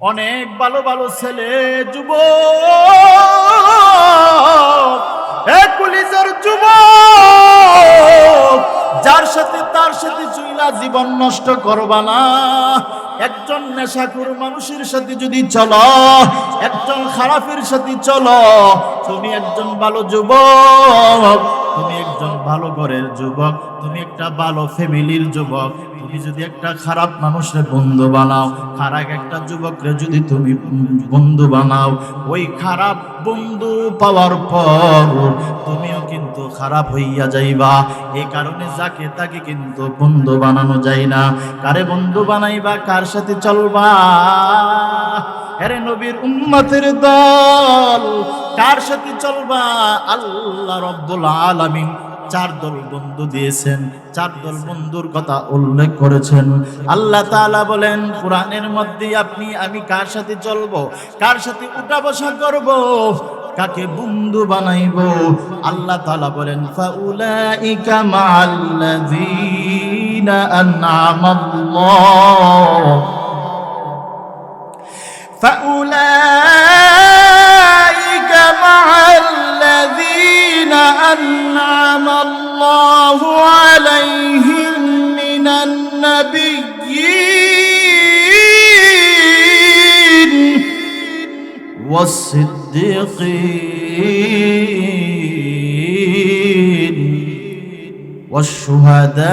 অনেক ভালো ভালো ছেলে যুব পুলিশের যুব যার সাথে তার সাথে চুইলা জীবন নষ্ট করবা না। একজন নেশাখোর মানুষের সাথে যদি চলো, একজন খারাপের সাথে চলো, তুমি একজন ভালো যুবক, তুমি একজন ভালো ঘরের যুবক, তুমি একটা ভালো ফ্যামিলির যুবক। তুমি যদি একটা খারাপ মানুষের বন্ধু বানাও, খারাপ একটা যুবকরে যদি তুমি বন্ধু বানাও, ওই খারাপ বন্ধু পাওয়ার পর তুমিও কিন্তু খারাপ হইয়া যাইবা। এই কারণে যাকে তাকে কিন্তু বন্ধু বানানো যায় না। কারে বন্ধু বানাইবা, কার সাথে চলবা? আরে নবীর উম্মতের দল, কার সাথে চলবা? আল্লাহ রব্বুল আলামিন চার দল বন্ধু দিয়েছেন, চার দল বন্ধুর কথা উল্লেখ করেছেন। আল্লাহ তাআলা বলেন, কোরআনের মধ্যে আপনি, আমি কার সাথে চলবো? কার সাথে উঠা বসা করব? কাকে বন্ধু বানাইব? আল্লাহ তাআলা বলেন, ফাউলাইকা মাআল্লাযীনা আনআমাল্লাহ। ফাউলাইকা মাআল الذين أنعم الله عليهم من النبيين والصديقين والشهداء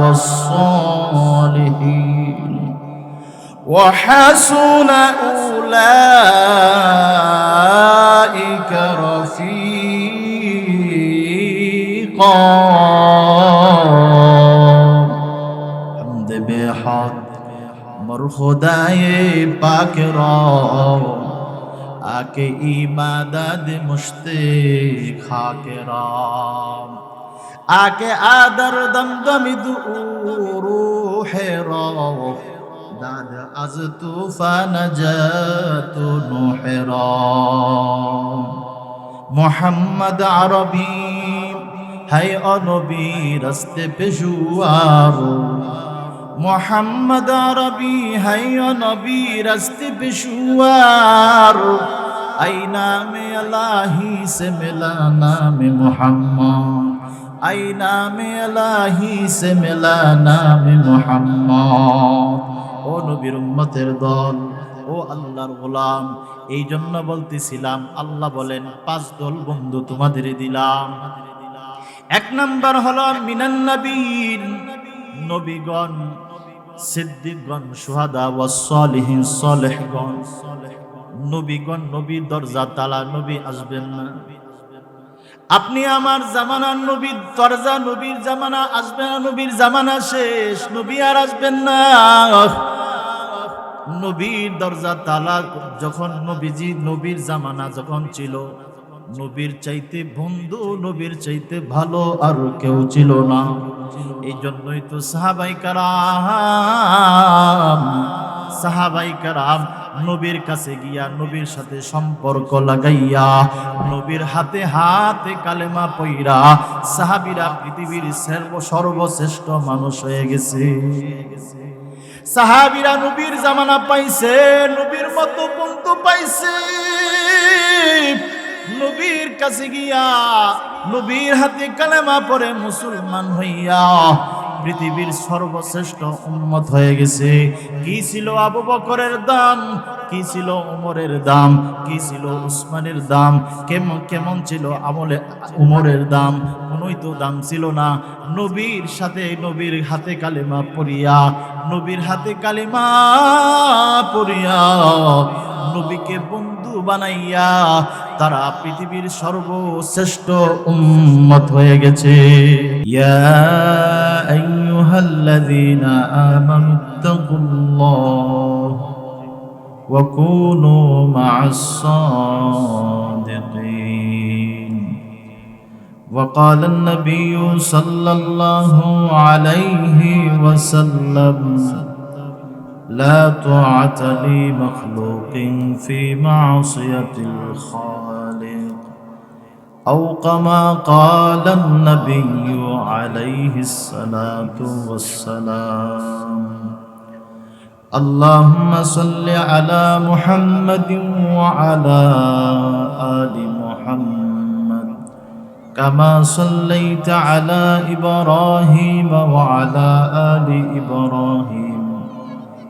والصالحين وحسن أولئك خدای پاک را آکے ای مدد مشتیق خاک را آکے آدر دمدم دو روح را داد از طوفان جات نوح را محمد عربی ہے انبی رستے پشوار মোহাম্মদ আরবি, হাই অনবী রস্তে পেশুয়ার। আই নামে আলাহি সে মিলা নামে মোহাম্মদ। আই নামে আলাহি সে মিলা নামে মোহাম্মদ। ও নবীর উম্মতের দল, ও আল্লাহর গোলাম এই জন্য বলতেছিলাম, আল্লাহ বলেন, পাঁচ দল বন্ধু তোমাদের দিলাম। এক নাম্বার হলো মিনান নবীন, নবীগণ সিদ্দিকগণ, সুহাদা ও সলিহীন, সলেহগণ। নবীগণ, নবী দরজা তালা, নবী আসবেন না। আপনি আমার জামানার নবীর দরজা নবীর জামানা আসবে না, নবীর জামানা শেষ, নবী আর আসবেন না। নবীর দরজা তালা, যখন নবীজি নবীর জামানা যখন ছিল নবীর চাইতে বন্ধু, নবীর চাইতে ভালো আর কেউ ছিল না। এই জন্যই তো সাহাবাই কারাম সাহাবাই কারাম নবীর কাছে গিয়া নবীর সাথে সম্পর্ক লাগাইয়া নবীর হাতে হাতে কালেমা পইরা সাহাবিরা পৃথিবীর সর্ব সর্বশ্রেষ্ঠ মানুষ হয়ে গেছে। সাহাবিরা নবীর জামানা পাইছে, নবীর মতো বন্ধু পাইছে। নবীর কাছে গিয়া নবীর হাতে কালেমা পরে মুসলমান হইয়া পৃথিবীর সর্বশ্রেষ্ঠ উন্মত হয়ে গেছে। কি ছিল আবু বকরের দাম? কি ছিল উমরের দাম? কি ছিল উসমানের দাম? কেমন কেমন ছিল আমলে উমরের দাম? কোনোই তো দাম ছিল না। নবীর সাথে নবীর হাতে কালেমা পড়িয়া, নবীর হাতে কালেমা পড়িয়া, নবীকে বন্ধু বানাইয়া তারা পৃথিবীর সর্বশ্রেষ্ঠ উম্মত হয়ে গেছে ইয়া আইয়ুহাল্লাযীনা আমানুত্তাকুল্লাহ وكونوا مع الصادقين وقال النبي صلى الله عليه وسلم لا طاعة لمخلوق في معصية الخالق أو كما قال النبي عليه الصلاة والسلام. اللهم صل على محمد وعلى آل محمد كما صليت على إبراهيم وعلى آل إبراهيم.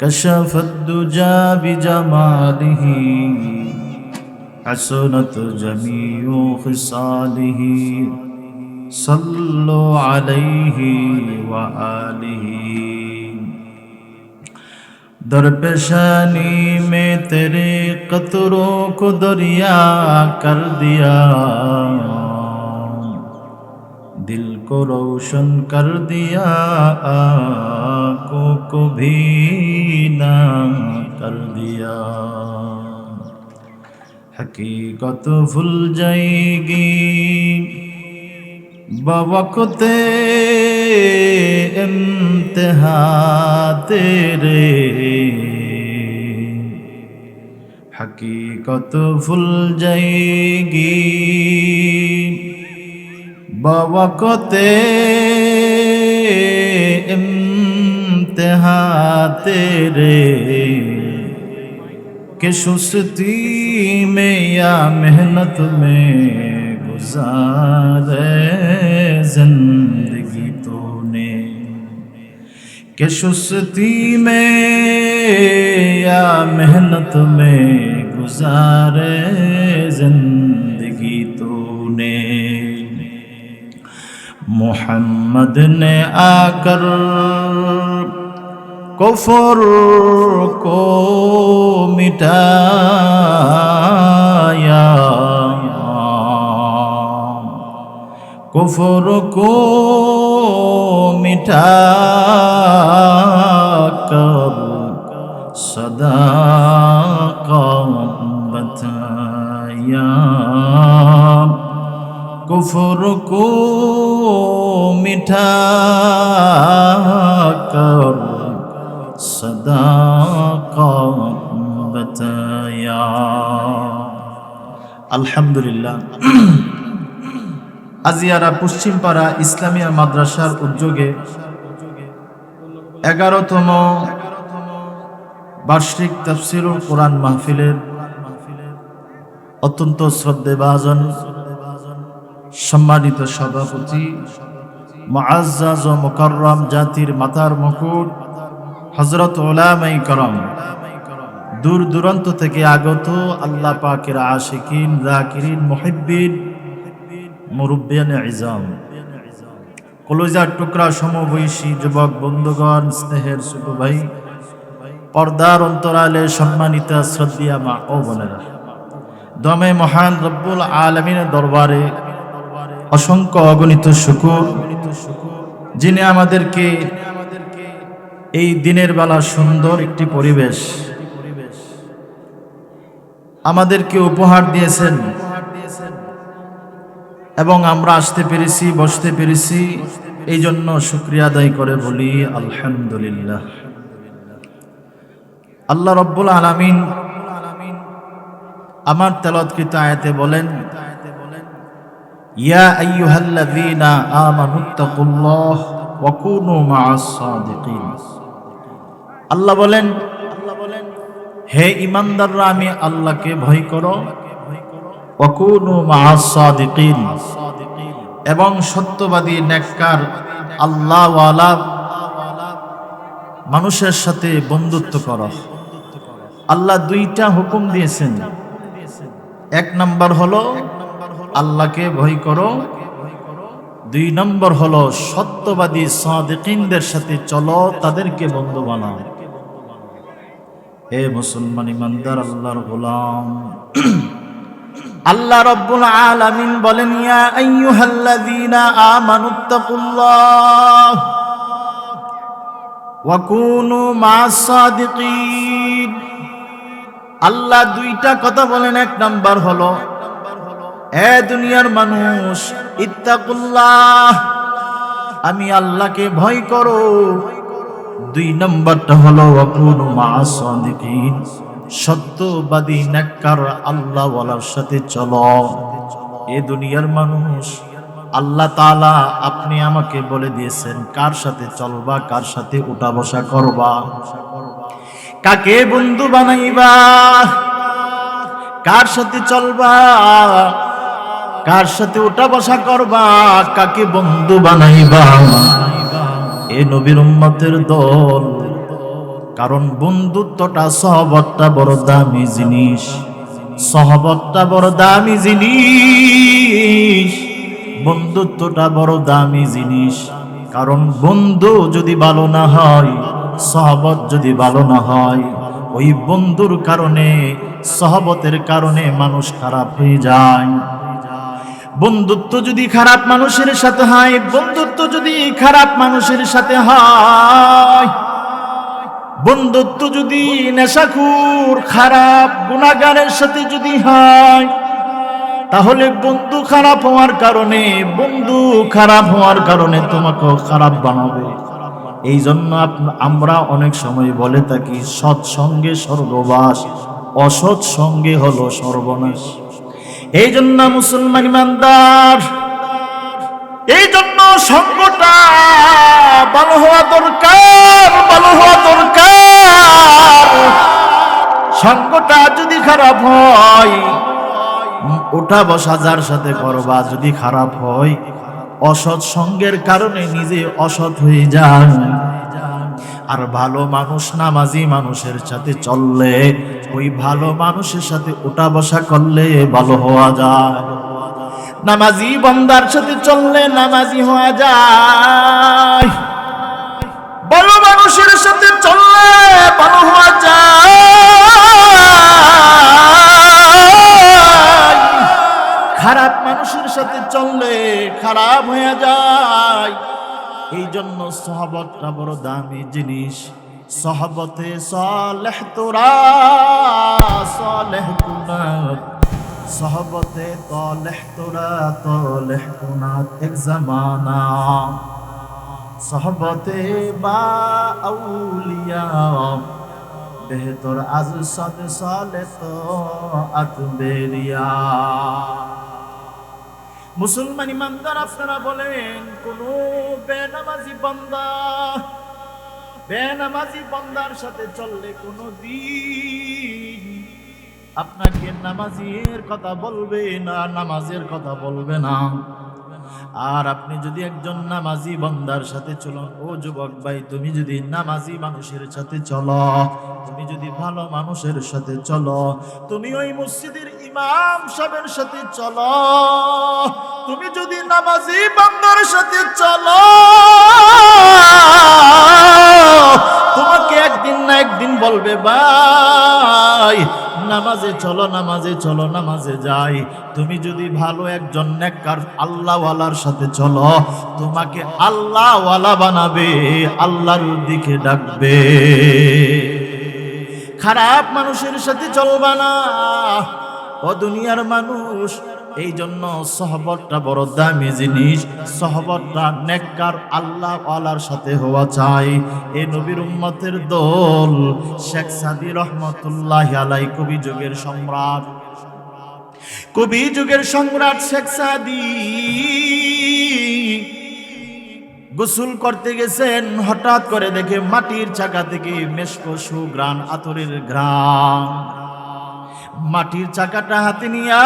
كشف الدجى بجماله حسنت جميع خصاله صلوا عليه وآله در پیشانی میں تیرے قطروں کو دریا کر دیا دل को रोशन कर दिया आंखों को भी ना कर दिया हकीकत भूल जाएगी बवकते इम्तिहा तेरे हकीकत भूल जाएगी बवकते इम्तिहा तेरे कि सुस्ती में या मेहनत में गुजारे ज़िंदगी तूने। कि सुस्ती में या मेहनत में गुजारे ज़िंदगी मोहम्मद ने आकर कुफर को मिटाया कुफर को मिटा कर सदा का बताया কুফর কো মিঠা কর। সদা বতায়া। আলহামদুলিল্লাহ। আজিয়ারা পশ্চিমপাড়া ইসলামিয়া মাদ্রাসার উদ্যোগে এগারোতম বার্ষিক তাফসিরুল কোরআন মাহফিলের অত্যন্ত শ্রদ্ধেভাজন সম্মানিত সভাপতি, মুআজ্জাজ ও জাতির মাতার মুকুট হজরত ওলামাই করম। দূর দূরান্ত থেকে আগত আল্লাহ পাকের আশিকিন, জাকিরিন, মুহিব্বিন, মুরব্বিয়ান ইজাম। কলজার টুকরা সমবয়সী যুবক বন্ধুগণ, স্নেহের ছোট ভাই পর্দার অন্তরালে সম্মানিতা শ্রদ্ধিয়া মা ও বোনেরা। দমে মহান রব্বুল আলমিনের দরবারে অসংখ্য অগণিত শুকুর, যিনি আমাদেরকে এই দিনের বেলা সুন্দর একটি পরিবেশ আমাদেরকে উপহার দিয়েছেন এবং আমরা আসতে পেরেছি, বসতে পেরেছি। এই জন্য শুক্রিয়া আদায় করে বলি, আলহামদুলিল্লাহ। আল্লাহ রব্বুল আলমিন আমার তেলৎকৃত আয়াতে বলেন ইয়া আল্লাহ বলেন, হে ইমানদাররা আমি আল্লাহকে ভয় করো। এবং সত্যবাদী নেককার আল্লাহওয়ালা মানুষের সাথে বন্ধুত্ব করো। আল্লাহ দুইটা হুকুম দিয়েছেন। এক নাম্বার হলো আল্লাহকে ভয় করো। দুই নম্বর হলো সত্যবাদী সাদিকিনদের সাথে চলো, তাদেরকে বন্ধু বানাও। হে মুসলমান ইমানদার, আল্লাহর গোলাম। আল্লাহ রব্বুল আলামিন বলেন, ইয়া আইয়ুহাল্লাযীনা আমানুত্তাকুল্লাহ ওয়াকুনু মাসাদিকিন আল্লাহ দুইটা কথা বলেন, এক নাম্বার হলো এ দুনিয়ার মানুষ, ইত্তাকুল্লাহ, আমি আল্লাহকে ভয় করো। দুই নম্বরটা হলো, ওয়াকুনু মাসাদিকিন সত্যবাদী আল্লাহ ওয়ালার সাথে চলো। এ দুনিয়ার মানুষ, আল্লাহ তাআলা আপনি আমাকে বলে দিয়েছেন, কার সাথে চলবা, কার সাথে উঠা বসা করবা। কাকে বন্ধু বানাইবা? কার সাথে চলবা? কার সাথে ওটা বসা করবা? কাকে বন্ধু বানাইবা? এ নবীর উম্মতের দল। কারণ বন্ধুত্বটা সহবতটা বড় দামি জিনিস। সহবতটা বড় দামি জিনিস। বন্ধুত্বটা বড় দামি জিনিস। কারণ বন্ধু যদি ভালো না হয়, সহবত যদি ভালো না হয়, ওই বন্ধুর কারণে, সহবতের কারণে মানুষ খারাপ হয়ে যায়। বন্ধুত্ব যদি খারাপ মানুষের সাথে হয়, বন্ধুত্ব যদি খারাপ মানুষের সাথে হয়, বন্ধুত্ব যদি নেশাখুর, খারাপ গুণাগারের সাথে যদি হয়, তাহলে বন্ধু খারাপ হওয়ার কারণে, বন্ধু খারাপ হওয়ার কারণে তোমাকেও খারাপ বানাবে। এই জন্য আমরা অনেক সময় বলে থাকি, সৎসঙ্গে স্বর্গবাস অসৎ সঙ্গে হলো সর্বনাশ। এই জন্য মুসলমান ইমানদার এই জন্য সঙ্গটা ভালো হওয়া দরকার, ভালো হওয়া দরকার। সঙ্গটা যদি খারাপ হয় ওঠা বসা যার সাথে করবা যদি খারাপ হয়, অসৎ সঙ্গের কারণে নিজে অসৎ হয়ে যান। আর ভালো মানুষ নামাজি মানুষের সাথে চললে, ওই ভালো মানুষের সাথে ওটা বসা করলে ভালো হওয়া যায়। নামাজি বন্দার সাথে চললে নামাজি হওয়া যায়। ভালো মানুষের সাথে চললে ভালো হওয়া যায়। খারাপ মানুষের সাথে চললে খারাপ হয়ে যায়। এই জন্য সহবতটা বড় দামি জিনিস। সহবতে সলেহ তোরা, সলেহ কুনাত সহবতে তলেহ তোরা, তলেহ কুনাত এক জামানা। সহবতে বা আউলিয়া, বেহতর আজ সদ সালে তো আতবেরিয়া মুসলমান ইমানদার, আপনারা বলেন, কোন বেনামাজি বান্দা, বেনামাজি বান্দার সাথে চললে কোনো দিন আপনাকে নামাজের কথা বলবে না, নামাজের কথা বলবে না। আর আপনি যদি একজন নামাজি বান্দার সাথে চলো ও যুবক ভাই, তুমি যদি নামাজি মানুষের সাথে চলো, তুমি যদি ভালো মানুষের সাথে চলো, তুমি ওই মসজিদের ইমাম সাহেবের সাথে চলো। তুমি যদি নামাজি বান্দার সাথে চলো, তোমাকে একদিন না একদিন বলবে, ভাই, নামাজে চলো নামাজে চলো, নামাজে যাই। তুমি যদি ভালো একজন নেককার আল্লাহওয়ালার সাথে চলো, তোমাকে আল্লাহওয়ালা বানাবে, আল্লাহর দিকে ডাকবে। খারাপ মানুষের সাথে চলবা না। ও দুনিয়ার মানুষ, এই জন্য সহবতটা বড় দামি জিনিস, সহবতটা নেককার আল্লাহ আলার সাথে হওয়া চাই। এই নবীর উম্মতের দল, শেখ সাদি রহমতুল্লাহ আলাই, কবি যুগের সম্রাট। কবি যুগের সম্রাট শেখ সাদি গোসল করতে গেছেন, হঠাৎ করে দেখে মাটির চাকা থেকে মেশকো সুগ্রান আতরের গ্রাম মাটির চাকাটা হাতে নিয়ে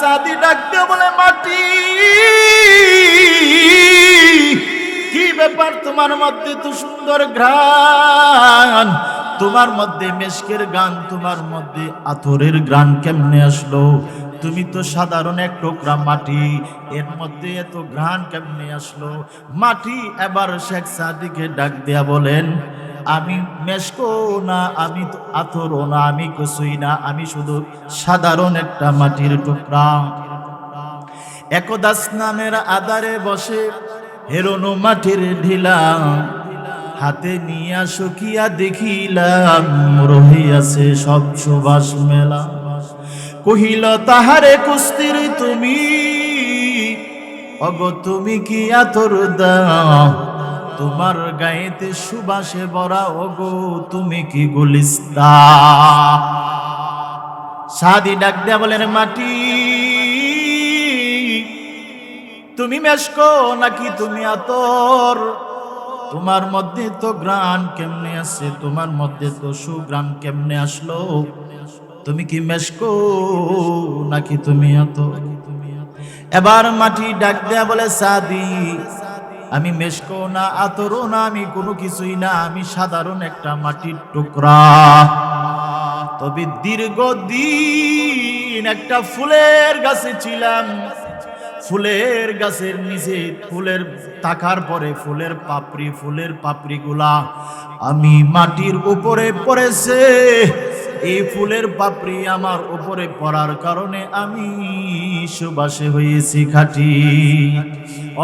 সাদি ডাকতে বলে, মাটি, কি ব্যাপার তোমার মধ্যে তো সুন্দর ঘ্রাণ? তোমার মধ্যে মেশকের গান, তোমার মধ্যে আতরের গ্রান কেমনে আসলো? তুমি তো সাধারণ এক টুকরা মাটি, এর মধ্যে এত ঘ্রাণ কেমনে আসলো? মাটি এবার শেখ সাদিকে ডাক দেয়া বলেন আমি মেশকো না, আমি তো আথরও না, আমি কিছুই না, আমি শুধু সাধারণ একটা মাটির টুকরা। একদাস নামের আদারে বসে হেরোনো মাটির ঢিলা। হাতে নিয়া শুকিয়া দেখিলাম, রহিয়াছে সব সুবাস মেলা। কহিল, তাহারে কুস্তির তুমি, অগ তুমি কি আতর দাও? তোমার গায়েতে সুবাসে ভরা, ওগো, তুমি কি গুলিস্তা? সাদি ডাক দেয়া বলেন, মাটি, তুমি মেশকো নাকি তুমি আতর? তোমার মধ্যে তো গ্রান কেমনে আছে? তোমার মধ্যে তো সুগ্রান কেমনে আসলো? তুমি কি মেশকো নাকি তুমি আতর? এবার মাটি ডাক দেয়া বলে, সাদি আমি মেশকো না আতরও না, আমি কোনো কিছুই না, আমি সাধারণ একটা মাটির টুকরা। তবে দীর্ঘদিন একটা ফুলের গাছে ছিলাম। ফুলের গাছের নিচে ফুলের তাকার পরে ফুলের পাপড়ি, ফুলের পাপড়িগুলা আমি মাটির উপরে পড়েছে। এই ফুলের পাপড়ি আমার উপরে পড়ার কারণে আমি সুবাসে হয়েছি খাটি।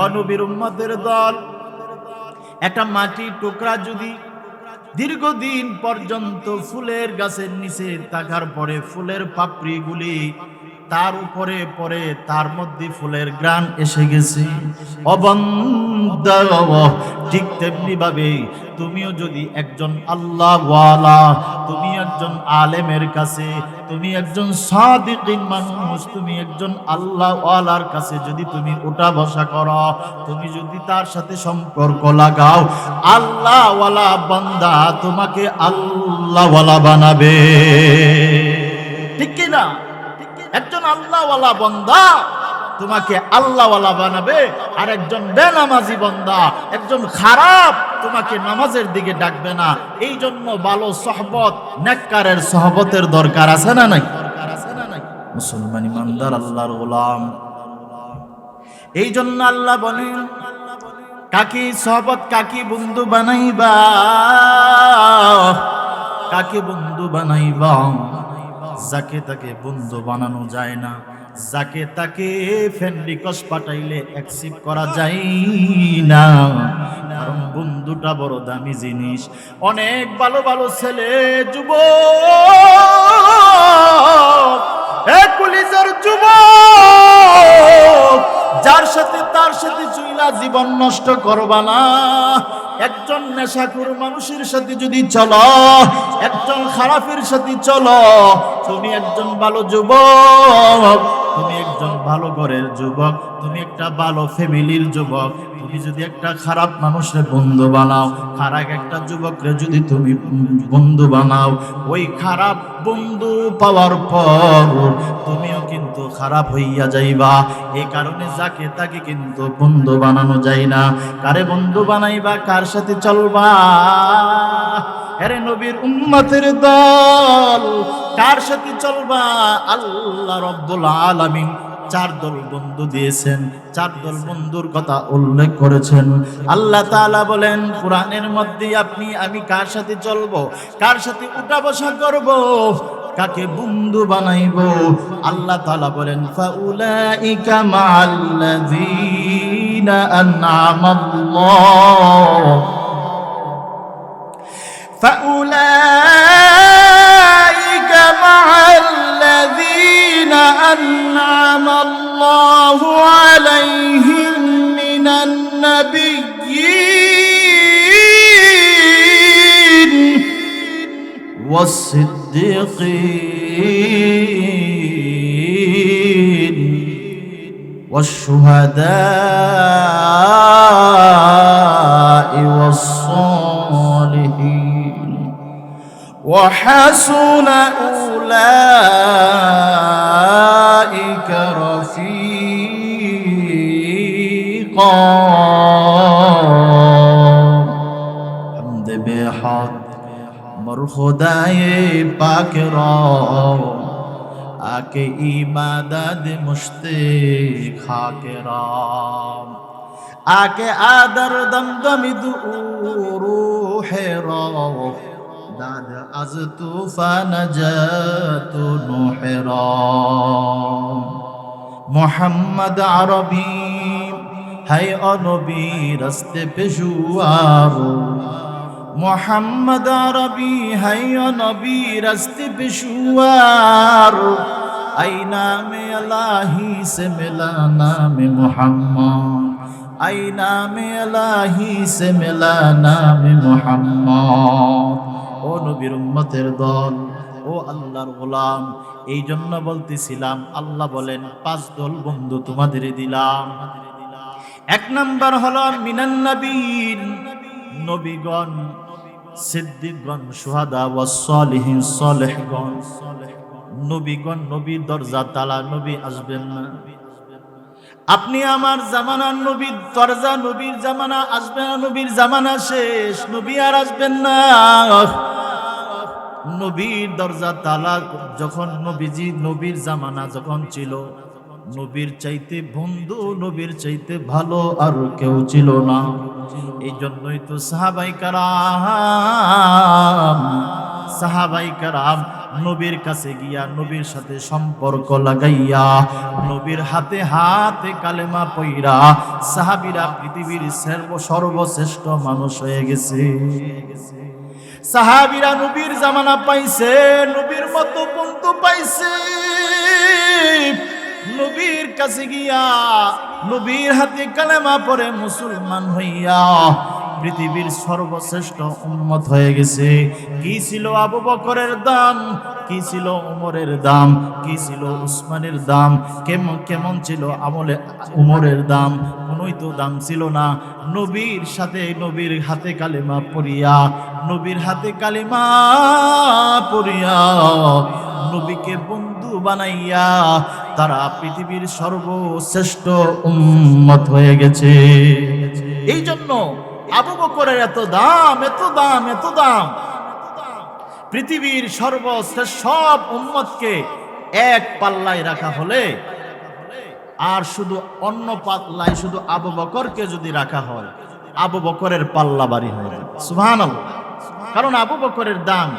অনবীর উম্মতের দল, একটা মাটির টুকরা যদি দীর্ঘদিন পর্যন্ত ফুলের গাছের নিচে থাকার পরে ফুলের পাপড়িগুলি তার উপরে পরে তার মধ্যে ফুলের গ্রান এসে গেছে। ঠিক তেমনি ভাবে তুমিও যদি একজন আল্লাহ তুমি একজন আলেমের কাছে, তুমি একজন সাদিকিন মানুষ, তুমি একজন আল্লাহ ওয়ালার কাছে যদি তুমি ওটা বসা করো, তুমি যদি তার সাথে সম্পর্ক লাগাও আল্লাহ ওয়ালা বান্দা তোমাকে আল্লাহ ওয়ালা বানাবে। ঠিক কি না একজন আল্লাহওয়ালা বন্দা, তোমাকে আল্লাহওয়ালা বানাবে। আর একজন বেনামাজি বন্দা, একজন খারাপ, তোমাকে নামাজের দিকে ডাকবে না। এই জন্য ভালো সহবত, নেককারের সহবতের দরকার আছে না নাই? মুসলমান ইমানদার, আল্লাহর গোলাম। এই জন্য আল্লাহ বলেন, কাকি সহবত, কাকি বন্ধু বানাইবা। কাকে বন্ধু বানাইবা। যাকে তাকে বন্ধু বানানো যায় না, যাকে তাকে ফ্রেন্ড রিকোয়েস্ট পাঠাইলে অ্যাকসেপ্ট করা যায় না। কারণ বন্ধুটা বড় দামি জিনিস। অনেক ভালো ভালো ছেলে যুব পুলিশের যুব যার সাথে তার সাথে চুইলা জীবন নষ্ট করবা না। একজন নেশাখোর মানুষের সাথে যদি চলো, একজন খারাপের সাথে চলো, তুমি একজন ভালো যুবক, তুমি একজন ভালো ঘরের যুবক, তুমি একটা ভালো ফ্যামিলির যুবক, তুমি যদি একটা খারাপ মানুষের বন্ধু বানাও, খারাপ একটা যুবকরে যদি তুমি বন্ধু বানাও, ওই খারাপ বন্ধু পাওয়ার পর তুমিও কিন্তু খারাপ হইয়া যাইবা। এই কারণে যাকে তাকে কিন্তু বন্ধু বানানো যায় না। কারে বন্ধু বানাইবা, কার সাথে চলবা? আরে নবীর উম্মতের দল, কার সাথে চলবা? আল্লাহ রব্বুল আলামিন চার দল বন্ধু দিয়েছেন। চার দল বন্ধুর কথা উল্লেখ করেছেন। আল্লাহ তাআলা বলেন, কোরআনের মধ্যে আপনি, আমি কার সাথে চলবো? কার সাথে উঠা বসা করব? কাকে বন্ধু বানাইব? আল্লাহ তাআলা বলেন, ফাউলাইকা الذين أنعم الله. فأولئك مع الذين أنعم الله عليهم من النبيين والصديقين. والشهداء والصالحين وحسن أولئك رفيقا. حمد بحق مر خدای پاک خاک ایماداد مشتے خاک رام آکے آدر دم دمی دو روح روح داد از طوفان جات نوح رام محمد عربی ہے انبی رست پشوارو মোহাম্মদ রবি হাই নবী রাস্তি পেশুয়ার আই নামে আলাহি সে মেলা নামে মোহাম্মদ। আই নামে আলাহি সে মেলা নামে মোহাম্মদ। ও নবীর উম্মতের দল, ও আল্লাহর গোলাম এই জন্য বলতেছিলাম, আল্লাহ বলেন, পাঁচ দল বন্ধু তোমাদের দিলাম। এক নাম্বার হলো মিনান নবীন, নবীগণ, সিদ্দিকগণ, সুহাদা সলিহীন সলেহগণ। নবীগণ নবীর দরজা তালা, নবী আসবেন না। আপনি আমার জামানার নবীর দরজা নবীর জামানা, আসবে না নবীর জামানা শেষ, নবী আর আসবেন না। নবীর দরজা তালা যখন নবীজি, নবীর জামানা যখন ছিল, নবীর চাইতে বন্ধু, নবীর চাইতে ভালো আর কেউ ছিল না। এই জন্যই তো সাহাবাই কারাম সাহাবাই কারাম নবীর কাছে গিয়া নবীর সাথে সম্পর্ক লাগাইয়া নবীর হাতে হাতে কালেমা পইরা সাহাবিরা পৃথিবীর সর্ব সর্বশ্রেষ্ঠ মানুষ হয়ে গেছে। সাহাবিরা নবীর জামানা পাইছে, নবীর মতো বন্ধু পাইছে। নবীর কাছে গিয়া নবীর হাতে কালেমা পরে মুসলমান হইয়া পৃথিবীর সর্বশ্রেষ্ঠ উন্মত হয়ে গেছে। কি ছিল আবু বকরের দাম? কি ছিল উমরের দাম? কি ছিল উসমানের দাম? কেমন কেমন ছিল আমলে উমরের দাম? কোনোই তো দাম ছিল না। নবীর সাথে নবীর হাতে কালেমা পড়িয়া, নবীর হাতে কালেমা পড়িয়া নবীকে বন্ধু বানাইয়া তারা পৃথিবীর সর্বশ্রেষ্ঠ উম্মত হয়ে গেছে। এই জন্য আবু বকরের এত দাম এত দাম এত দাম। পৃথিবীর সর্বশ্রেষ্ঠ সব উম্মতকে এক পাল্লায় রাখা হলে, আর শুধু অন্য পাল্লায় শুধু আবু বকরকে যদি রাখা হয়, আবু বকরের পাল্লা বাড়ি হয়ে যাবে। সুহান কারণ আবু বকরের দাম,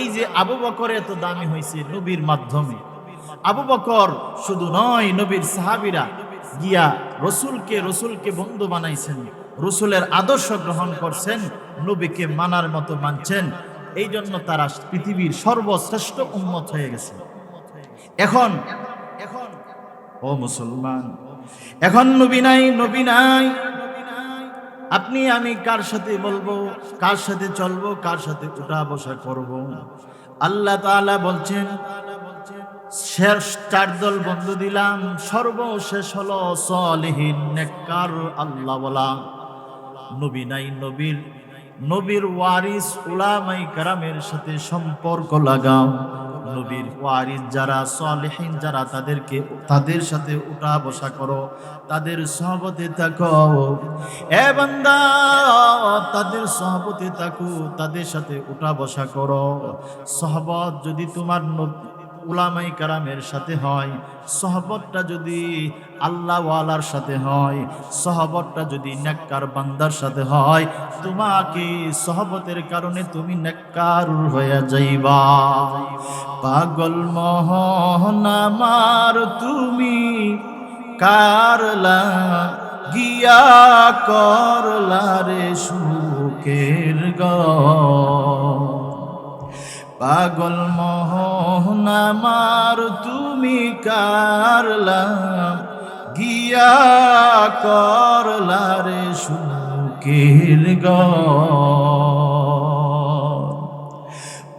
এই যে আবু বকর এত দামি হয়েছে নবীর মাধ্যমে, আবু বকর শুধু নয়, নবীর সাহাবিরা গিয়া রসুলকে রসুলকে বন্ধু বানাইছেন। রসুলের আদর্শ গ্রহণ করছেন, নবীকে মানার মতো মানছেন। এই জন্য তারা পৃথিবীর সর্বশ্রেষ্ঠ উন্মত হয়ে গেছে। এখন এখন, ও মুসলমান, এখন নবী নাই নবী নাই। আপনি, আমি কার সাথে বলব, কার সাথে চলবো, কার সাথে উঠা বসা করব? আল্লাহ তাআলা বলছেন, শেষ চার দল বন্ধু দিলাম, সর্বশেষ হলো সলিহীন আল্লাহ বলা। নবী নাই নবীর নবীর ওয়ারিস উলামাই কারামের সাথে সম্পর্ক লাগাও। নবীর ওয়ারিস যারা সলেহীন, যারা তাদেরকে, তাদের সাথে উঠা বসা করো, তাদের সহবতে থাকো। এ বান্দা, তাদের সহবতে থাকো, তাদের সাথে উঠা বসা করো। সহবত যদি তোমার উলামাই কারামের সাথে হয়, সহবতটা যদি আল্লাহওয়ালার সাথে হয়, সহবতটা যদি নেককার বান্দার সাথে হয়, তোমাকে সহবতের কারণে তুমি নেককার হয়ে যাইবা। পাগল মোহন আমার তুমি কারলা গিয়া করলা রে সুখের গা পাগল মোহন আমার, তুমি কারলা গিয়া করলা রে সুখের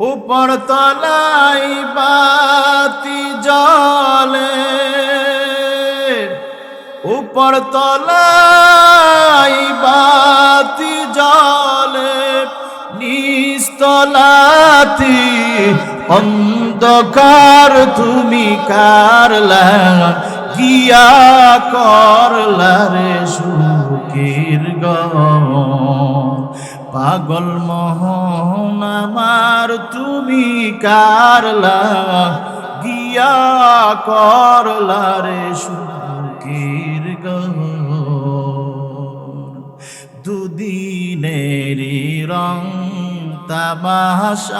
উপর তলাই বাতি জলে উপর তলাই বাতি জলে নিস্তলাতি, অন্ধকার তুমি কারলা গিয়া করলা রে সুখের গ পাগল মোহন আমার, তুমি কারলা গিয়া করলা রে সুখের গ দুদিনেরই রং তামাশায়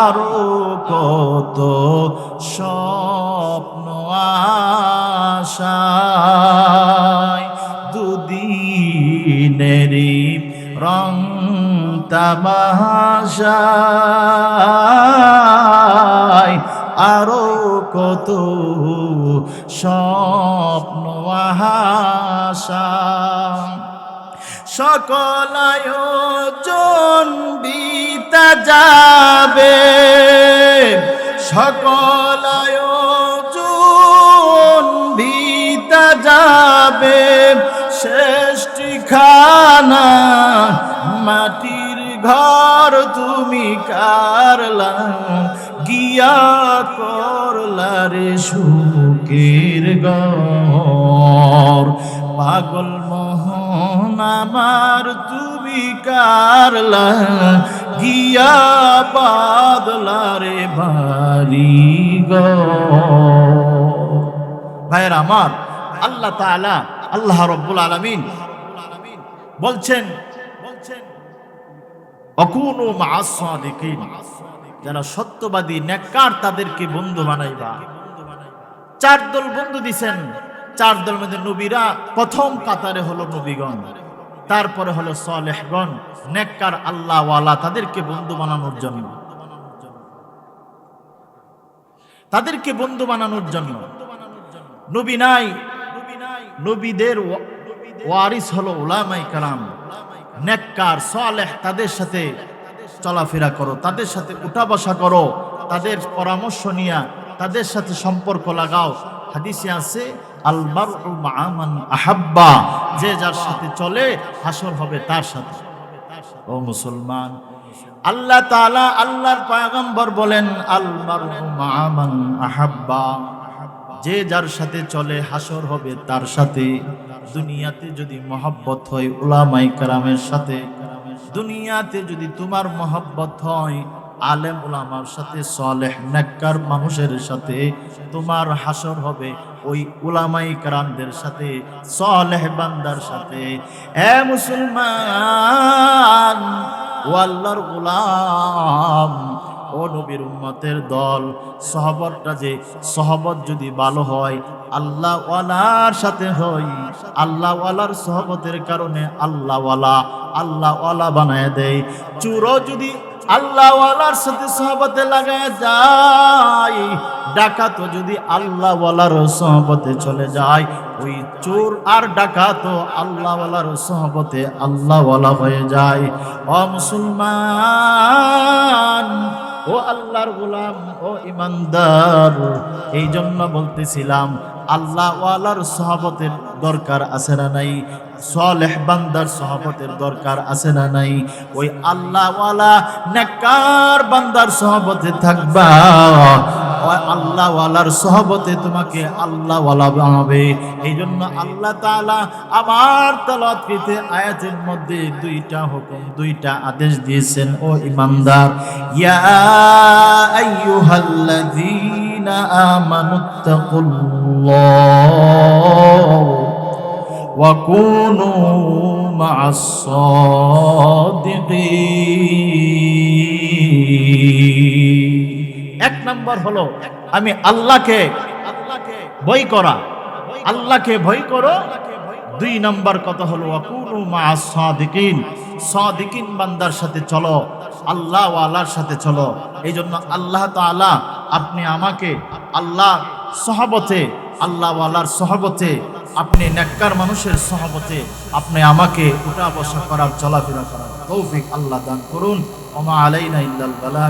আরও কত স্বপ্ন আশায় রং তামাশায় আরও কত স্বপ্ন আশা সকল আয়োজন বিতা যাবে। সকল আয়োজন বিতা যাবে। শেষটি খানা মাটির ঘর তুমি কারলা, গিয়া করলা রে সুখের গর পাগল মোহন আমার, তুমি কারলা গিয়া বাদলা রে বাড়ি ভাইয়ের আমার, আল্লাহ তাআলা, আল্লাহ রব্বুল আলামিন বলছেন বলছেন, অকুনু মা'আস সাদিকিন। যারা সত্যবাদী, নেককার, তাদেরকে বন্ধু বানাইবা। চার দল বন্ধু দিছেন। চার দল মধ্যে নবীরা প্রথম কাতারে হলো নবীগণ। তারপরে হলো সালেহগণ, নেককার আল্লাহ ওয়ালা তাদেরকে বন্ধু বানানোর জন্য। তাদেরকে বন্ধু বানানোর জন্য। নবী নাই, নবীদের ওয়ারিস হলো উলামাই কালাম নেককার, সলেহ, তাদের সাথে চলাফেরা করো, তাদের সাথে উঠা বসা করো, তাদের পরামর্শ নিয়া, তাদের সাথে সম্পর্ক লাগাও। হাদিসে আছে আলবার আমান আহাব্বা, যে যার সাথে চলে, হাসর হবে তার সাথে। ও মুসলমান, আল্লাহ তাআলা আল্লাহর পয়গম্বর বলেন আলমার আমান আহাব্বা, যে যার সাথে চলে, হাসর হবে তার সাথে। দুনিয়াতে যদি মহব্বত হয় উলামাই কারামের সাথে, দুনিয়াতে যদি তোমার মহব্বত হয় আলেম উলামার সাথে, সলেহ নেককার মানুষের সাথে, তোমার হাসর হবে ওই উলামাই কারামদের সাথে, সলেহ বান্দার সাথে। এ মুসলমান, ও আল্লাহর গোলাম, ও নবীর উম্মতের দল, সহবতটা যে সহবত যদি ভালো হয় আল্লাহ ওয়ালার সাথে হই। আল্লাহ ওয়ালার সহবতের কারণে আল্লাহ ওয়ালা আল্লাহ বানায় দেয়। চুরো যদি আল্লাহ ওয়ালার সাথে সহবতে লাগায় যায়। ডাকাত যদি আল্লাহ ওয়ালার সহবতে চলে যায়, ওই চোর আর ডাকাত আল্লাহ ওয়ালার সহবতে আল্লাহ ওয়ালা হয়ে যায়। অ মুসলমান ও আল্লাহর গোলাম, ও ইমানদার। এই জন্য বলতেছিলাম আল্লাহ ওয়ালার সহবতের দরকার আছে না নাই? সলেহ বান্দার সহবতের দরকার আছে না নাই? ওই আল্লাহওয়ালা নেকার বান্দার সহবতে থাকবা। ওই আল্লাহ ওয়ালার সহবতে তোমাকে আল্লাহ ওয়ালা বানাবে। এই জন্য আল্লাহ তাআলা আমার তালাতকৃতে আয়াতের মধ্যে দুইটা হুকুম, দুইটা আদেশ দিয়েছেন, ও ইমানদার। ইয়া এক নম্বর হলো, আমি আল্লাহকে আল্লাহকে ভয় করা। আল্লাহকে ভয় করো। দুই নম্বর কথা হলো, ওয়াকুনু মা সাদিকিন। সাদিকিন বান্দার সাথে চলো, আল্লাহ ওয়ালার সাথে চলো। এই জন্য আল্লাহ তাআলা আপনি আমাকে আল্লাহ সহবতে, আল্লাহ ওয়ালার সহবতে, আপনি নেককার মানুষের সহবতে, আপনি আমাকে উঠা বসা করার, চলাফেরা করার তৌফিক আল্লাহ দান করুন। ওমা আলাইনা ইল্লাল বালাগ